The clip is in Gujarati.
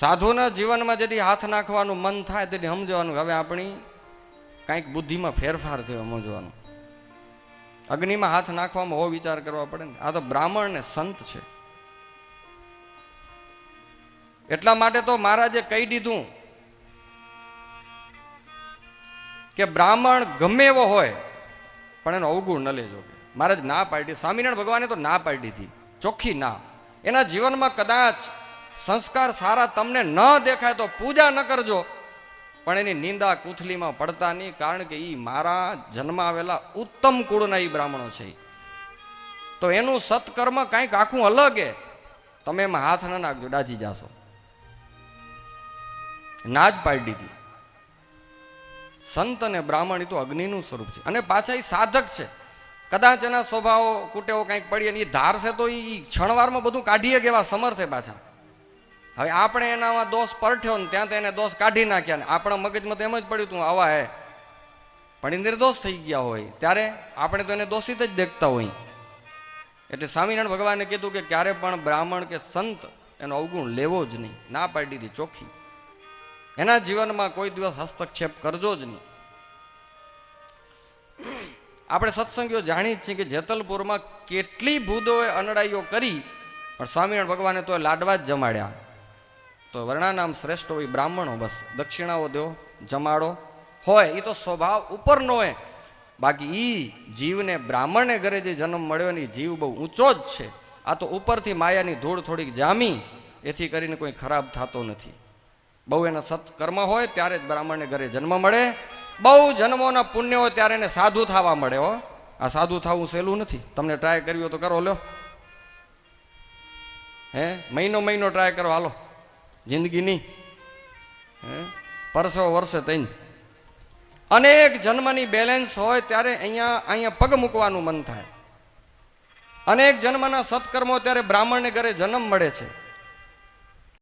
સાધુના જીવનમાં જેથી હાથ નાખવાનું મન થાય તેથી સમજવાનું હવે આપણી કાંઈક બુદ્ધિમાં ફેરફાર થયો સમજવાનું. અગ્નિમાં હાથ નાખવામાં હો વિચાર કરવા પડે ને. આ તો બ્રાહ્મણ ને સંત છે. એટલા માટે તો મહારાજે કહી દીધું કે બ્રાહ્મણ ગમે એવો હોય, પણ એનો અવગુણ ન લેજો મહારાજ ના પાડી. સ્વામિનારાયણ ભગવાને તો ના પાડી હતી. ચોખ્ખી ના. એના જીવનમાં કદાચ સંસ્કાર સારા તમને ન દેખાય તો પૂજા ન કરજો. પણ એની નિંદા કુથલીમાં પડતા નહીં, કારણ કે એ મારા જન્મ આવેલા ઉત્તમ કુળના એ બ્રાહ્મણો છે તો એનું સત્કર્મ કાંઈક આખું અલગ એ તમે એમાં હાથ ન નાખજો ડાજી જાશો. ના જ પાડી દીધી. સંત અને બ્રાહ્મણ એ તો અગ્નિનું સ્વરૂપ છે. અને પાછા એ સાધક છે. કદાચ એના સ્વભાવો કુટેવો કંઈક પડીએ અને એ ધારશે તો એ ક્ષણવારમાં બધું કાઢીએ કેવા સમર્થે પાછા. હવે આપણે એનામાં દોષ પરઠ્યો ને ત્યાં તેને દોષ કાઢી નાખ્યા ને. આપણા મગજમાં તો એમ જ પડ્યું તું આવા હે. પણ એ નિર્દોષ થઈ ગયા હોય. ત્યારે આપણે તો એને દોષિત જ દેખતા હોય. એટલે સ્વામિનારાયણ ભગવાને કીધું કે ક્યારે પણ બ્રાહ્મણ કે સંત એનો અવગુણ લેવો જ નહીં. ના પાડી દીધી ચોખ્ખી. એના જીવનમાં કોઈ દિવસ હસ્તક્ષેપ કરજો જ નહીં. આપણે સત્સંગીઓ જાણીએ છીએ કે જેતલપુરમાં કેટલી ભૂદોએ અનડાઈઓ કરી, પણ સ્વામિનારાયણ ભગવાને તો લાડવા જ જમાડ્યા. તો વર્ણાનામ શ્રેષ્ઠ હોય બ્રાહ્મણો બસ. દક્ષિણાઓ દો, જમાડો. હોય એ તો સ્વભાવ ઉપરનો હોય. બાકી ઈ જીવને બ્રાહ્મણને ઘરે જે જન્મ મળ્યો ને જીવ બહુ ઊંચો જ છે. આ તો ઉપરથી માયાની ધૂળ થોડીક જામી, એથી કરીને કોઈ ખરાબ થતો નથી. બહુ એના સત્કર્મ હોય ત્યારે જ બ્રાહ્મણને ઘરે જન્મ મળે. બહુ જન્મોના પુણ્ય હોય ત્યારે એને સાધુ થવા મળે હો. આ સાધુ થવું સહેલું નથી. તમને ટ્રાય કરવી હોય તો કરો લ્યો. હે? મહિનો મહિનો ટ્રાય કરો, હાલો. જિંદગીની હે? પરસો વર્ષે તઈને અનેક જન્મની બેલેન્સ હોય ત્યારે અહીંયા અહીંયા પગ મૂકવાનું મન થાય. અનેક જન્મના સત્કર્મો ત્યારે બ્રાહ્મણને ઘરે જન્મ મળે છે.